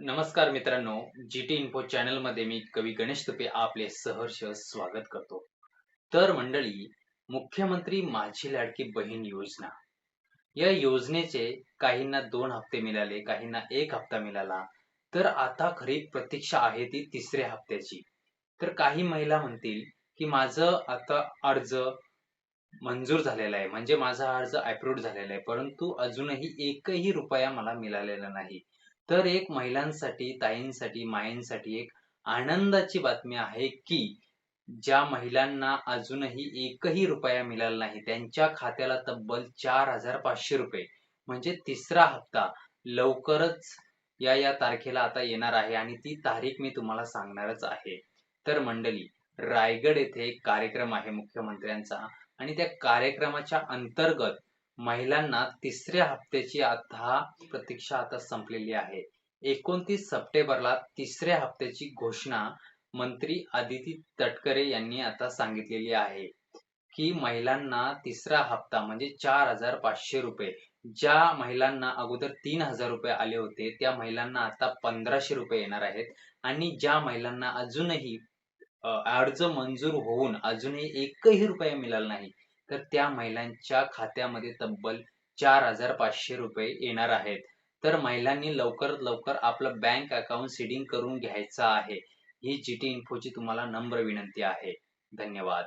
नमस्कार मित्रांनो G T info चॅनलमध्ये मी कवी गणेश तुपे आपले सहर्ष स्वागत करतो. तर मंडळी मुख्यमंत्री माझी लाडकी बहीण योजना. या योजनेचे काहींना दोन हप्ते मिळाले काहींना एक हप्ता मिळाला. तर आता खरी प्रतीक्षा आहे ती तिसऱ्या हप्त्याची. तर काही महिला म्हणतील की माझं आता अर्ज मंजूर झालेला आहे. म्हणजे माझा अर्ज अप्रूव्ह झालेला आहे. परंतु अजूनही एकही रुपया मला मिळालेला नाही. तर एक महिलांसाठी ताईंसाठी मायेंसाठी एक आनंदाची बातमी आहे की ज्या महिलांना अजूनही एकही रुपया मिळाला नाही त्यांच्या खात्याला तब्बल चार हजार पाचशे रुपये. म्हणजे तिसरा हप्ता लवकरच या या तारखेला आता येणार आहे आणि ती तारीख मी तुम्हाला सांगणारच आहे. तर मंडळी रायगड येथे एक कार्यक्रम आहे मुख्यमंत्र्यांचा आणि त्या कार्यक्रमाच्या अंतर्गत महिलांना तिसऱ्या हप्त्याची आता प्रतीक्षा आता संपलेली आहे. एकोणतीस सप्टेंबरला तिसऱ्या हप्त्याची घोषणा मंत्री आदिती तटकरे यांनी आता सांगितलेली आहे की महिलांना तिसरा हप्ता म्हणजे चार हजार पाचशे रुपये. ज्या महिलांना अगोदर तीन हजार रुपये आले होते त्या महिलांना आता पंधराशे रुपये येणार आहेत आणि ज्या महिलांना अजूनही अर्ज मंजूर होऊन अजूनही एकही रुपया मिळाला नाही तर त्या महिलांच्या खात्यामध्ये तब्बल चार हजार पाचशे रुपये येणार आहेत. तर महिलांनी लवकरात लवकर आपलं बँक अकाउंट सीडिंग करून घ्यायचं आहे. ही जी टी इन्फोची तुम्हाला नम्र विनंती आहे. धन्यवाद.